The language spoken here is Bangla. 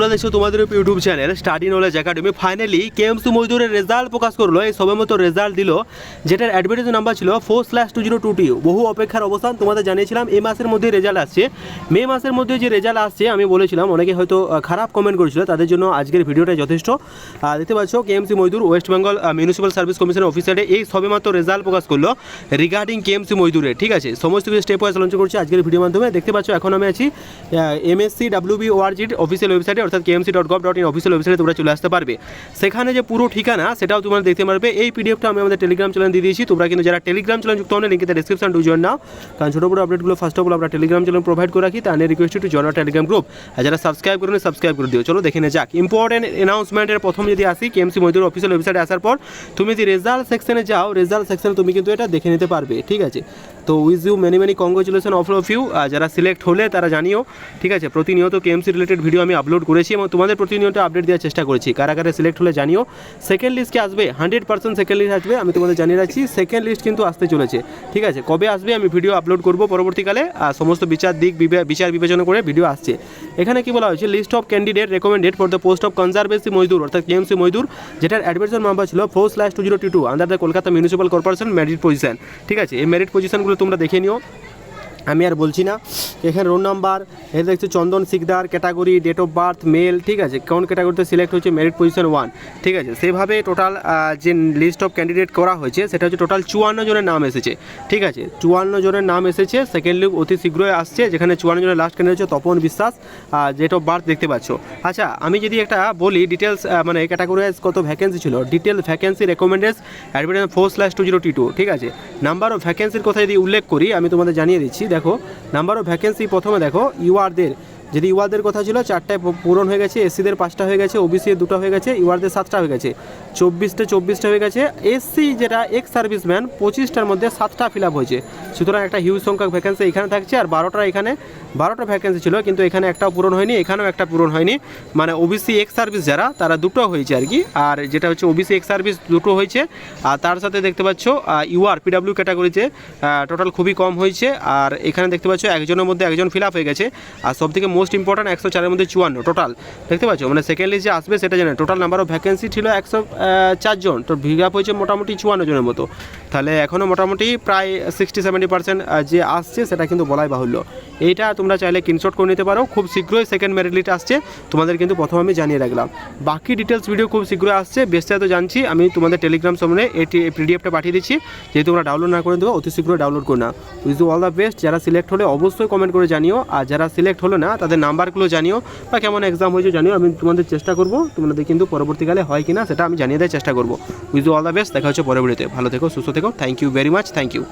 তোমরা দেখছ তোমাদের YouTube channel study knowledge academy finally KMC মজদুরের result প্রকাশ করল। এই সবে মতো রেজাল্ট দিল, যেটার অ্যাডভার্টাইজ নাম্বার ছিল four slash two zero two two বহু অপেক্ষার অবস্থান তোমাদের জানিয়েছিলাম, এই মাসের মধ্যে রেজাল্ট আসছে। মে মাসের মধ্যে যে রেজাল্ট আসছে, আমি বলেছিলাম, অনেকে হয়তো খারাপ কমেন্ট করেছিল, তাদের জন্য আজকের ভিডিওটা যথেষ্ট। দেখতে পাচ্ছ কেএমসি মজদুর ওয়েস্ট বেঙ্গল মিউনিসিপ্যাল সার্ভিস কমিশনের অফিসারে এই সবে মাত্র রেজাল্ট প্রকাশ করল রিগার্ডিং কেএমসি মজদুরের ঠিক আছে? সমস্ত কিছু স্টেপ ওয়াইজ লঞ্চ করছি আজকের ভিডিওর মাধ্যমে। দেখতে পাচ্ছ, এখন আমি আছি এমএসসি ডাব্লিউবি ওআরজির অফিসিয়াল ওয়েবসাইটে অর্থাৎ KMC dot gov dot in official ওয়েবসাইটে তোমরা চলে আসতে পারবে। সেখানে যে পুরো ঠিকানা, সেটাও তোমরা দেখতে পারবে। এই পিডিএফটা আমি আমাদের টেলিগ্রাম চ্যানেল দিয়ে দিয়েছি। তোমরা কিন্তু যারা টেলিগ্রাম চ্যানেল যুক্ত হন লিঙ্কে ডিসক্রিপশন টু জয়েন নাও। কারণ ছোটো বড় আপডেটগুলো ফার্স্ট অফ অল আমরা টেলিগ্রাম চ্যানেল প্রোভাইড করে রাখি তার request to join Telegram group আর যারা সাবস্ক্রাইব করেন সাবস্ক্রাইব করে দিও। চলো দেখে নে যাক। ইম্পর্টেন্ট অ্যানাউন্সমেন্টের প্রথম যদি আসি কেএমসি মজদুর অফিসিয়াল ওয়েবসাইটে আসার পর, তুমি যদি রেজাল্ট সেকশনে যাও রেজাল্ট সেকশনে তুমি কিন্তু এটা দেখে নিতে পারবে। ঠিক আছে? তো wish you many many congratulation of of you যারা সিলেক্ট হলে তারা জানিও, ঠিক আছে? প্রতিনিয়ত কেএমসি রিলেটেড ভিডিও আমি আপলোড করেছি এবং তোমাদের প্রতিনিয়ত আপডেট দেওয়ার চেষ্টা করেছি। কারা কারা সিলেক্ট হলে জানিও। সেকেন্ড লিস্টকে আসবে? হান্ড্রেড পার্সেন্ট সেকেন্ড লিস্ট আসবে, আমি তোমাদের জানিয়ে রাখছি। সেকেন্ড লিস্ট কিন্তু আসতে চলেছে, ঠিক আছে? কবে আসবে আমি ভিডিও আপলোড করব পরবর্তীকালে, আর সমস্ত বিচার দিক বিচার বিবেচনা করে ভিডিও আসছে। এখানে কি বলা হয়েছে? List of candidate recommended for the post of conservancy মজদুর, অর্থাৎ কেএমসি মজদুর, যেটার অ্যাডমিশন নাম্বার ছিল four slash two zero two two under the Kolkata municipal corporation merit position ঠিক আছে? এই মেরিট পজিশনগুলো তোমরা দেখে নিও আমি আর বলছি না। এখানে রোল নাম্বার এখানে দেখছি Chandan Sikdar category date of birth male ঠিক আছে? কোন ক্যাটাগরিতে সিলেক্ট হয়েছে? মেরিট পজিশন ওয়ান ঠিক আছে? সেভাবে টোটাল যে লিস্ট অফ ক্যান্ডিডেট করা হয়েছে, সেটা হচ্ছে টোটাল চুয়ান্ন জনের নাম এসেছে, ঠিক আছে? চুয়ান্ন জনের নাম এসেছে সেকেন্ড লিগ অতি শীঘ্রই আসছে, যেখানে চুয়ান্ন জনের লাস্ট ক্যান্ডিডেট হচ্ছে তপন বিশ্বাস ডেট অফ বার্থ দেখতে পাচ্ছ। আচ্ছা আমি যদি একটা বলি ডিটেলস মানে ক্যাটাগরাইজ কত ভ্যাকেন্সি ছিল detail vacancy recommended advertise four slash two zero two two ঠিক আছে? নাম্বার অফ ভ্যাকেন্সির কথা যদি উল্লেখ করি, আমি তোমাদের জানিয়ে দিচ্ছি, দেখো নাম্বার অফ ভ্যাকেন্সি প্রথমে দেখো ইউ আর ইউআরদের যদি ইউআরদের কথা ছিল, চারটায় পূরণ হয়ে গেছে, এসসিদের পাঁচটা হয়ে গেছে, ওবিসি দুটো হয়ে গেছে, ইউআরদের সাতটা হয়ে গেছে। চব্বিশটা চব্বিশটা হয়ে গেছে। এসসি যেটা এক্স সার্ভিসম্যান পঁচিশটার মধ্যে সাতটা ফিল আপ হয়েছে। সুতরাং একটা হিউজ সংখ্যক ভ্যাকেন্সি এখানে থাকছে, আর বারোটা এখানে, বারোটা ভ্যাকেন্সি ছিল, কিন্তু এখানে একটাও পূরণ হয়নি, এখানেও একটা পূরণ হয়নি। মানে ওবিসি এক্স সার্ভিস যারা, তারা দুটো হয়েছে আর কি। আর যেটা হচ্ছে ওবিসি এক্স সার্ভিস দুটো হয়েছে। আর তার সাথে দেখতে পাচ্ছ ইউআর পিডাব্লিউ ক্যাটাগরিতে টোটাল খুবই কম হয়েছে। আর এখানে দেখতে পাচ্ছ, একজনের মধ্যে একজন ফিল আপ হয়ে গেছে। আর সব থেকে মোস্ট ইম্পর্ট্যান্ট একশো চারের মধ্যে চুয়ান্ন টোটাল দেখতে পাচ্ছ? মানে সেকেন্ড লিস্ট যে আসবে সেটা জানেন টোটাল নাম্বার অফ ভ্যাকেন্সি ছিল একশো চারজন তো আপ হয়েছে মোটামুটি চুয়ান্ন জনের মতো। তাহলে এখনও মোটামুটি প্রায় সিক্সটি সেভেন্টি পার্সেন্ট যে আসছে সেটা কিন্তু বলাই বাহুল্য। এইটা তোমরা চাইলে স্ক্রিনশট করে নিতে পারো। খুব শীঘ্রই সেকেন্ড মেরিট লিস্ট আসছে। তোমাদের কিন্তু প্রথম আমি জানিয়ে রাখলাম। বাকি ডিটেলস ভিডিও খুব শীঘ্রই আসছে। বিস্তারিত জানছি। আমি তোমাদের টেলিগ্রাম সামনে এটি পিডিএফটা পাঠিয়ে দিচ্ছি। যেহেতু তোমরা ডাউনলোড না করে দেবো, অতি শীঘ্রই ডাউনলোড করে না। উইজ অল দ্য বেস্ট যারা সিলেক্ট হলে অবশ্যই কমেন্ট করে জানিও। আর যারা সিলেক্ট হলো না, তাদের নাম্বারগুলো জানিও বা কেমন এক্সাম হয়েছে জানিও, আমি তোমাদের চেষ্টা করব তোমাদের কিন্তু পরবর্তীকালে হয় কিনা, সেটা আমি জানিয়ে দেওয়ার চেষ্টা করব। উইজ অল দ্য বেস্ট দেখা হচ্ছে পরবর্তীতে। ভালো থেকো, সুস্থ থেকো thank you very much thank you